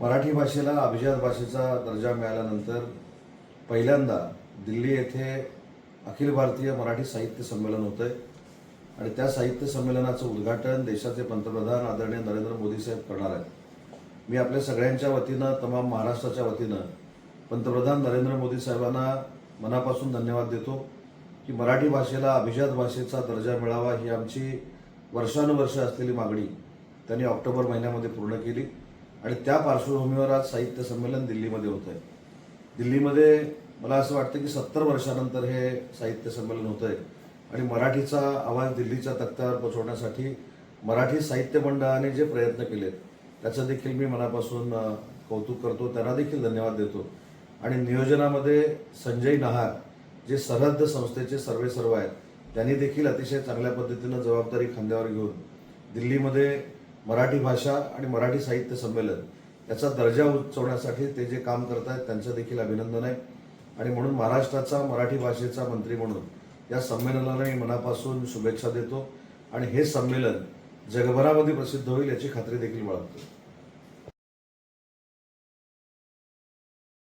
मराठी भाषेला अभिजात भाषेचा दर्जा मिळाल्यानंतर पहिल्यांदा दिल्ली येथे अखिल भारतीय मराठी साहित्य संमेलन होतंय. आणि त्या साहित्य संमेलनाचं उद्घाटन देशाचे पंतप्रधान आदरणीय नरेंद्र मोदी साहेब करणार आहेत. मी आपल्या सगळ्यांच्या वतीनं तमाम महाराष्ट्राच्या वतीनं पंतप्रधान नरेंद्र मोदी साहेबांना मनापासून धन्यवाद देतो की मराठी भाषेला अभिजात भाषेचा दर्जा मिळावा ही आमची वर्षानुवर्ष असलेली मागणी त्यांनी ऑक्टोबर महिन्यामध्ये पूर्ण केली. आणि त्या पार्श्वभूमीवर आज साहित्य संमेलन दिल्लीमध्ये होत आहे दिल्लीमध्ये मला असं वाटतं की सत्तर वर्षानंतर हे साहित्य संमेलन होत आहे आणि मराठीचा आवाज दिल्लीच्या तक्त्यावर पोचवण्यासाठी मराठी साहित्य मंडळाने जे प्रयत्न केलेत त्याचं देखील मी मनापासून कौतुक करतो. त्यांना देखील धन्यवाद देतो. आणि नियोजनामध्ये संजय नहार जे सरहद्द संस्थेचे सर्वे सर्व आहेत त्यांनी देखील अतिशय चांगल्या पद्धतीनं जबाबदारी खांद्यावर घेऊन दिल्लीमध्ये मराठी भाषा आणि मराठी साहित्य संमेलन याचा दर्जा उंचवण्यासाठी ते जे काम करत आहेत त्यांचं देखील अभिनंदन आहे. आणि म्हणून महाराष्ट्राचा मराठी भाषेचा मंत्री म्हणून या संमेलनाला मी मनापासून शुभेच्छा देतो. आणि हे संमेलन जगभरामध्ये प्रसिद्ध होईल याची खात्री देखील बाळगतो.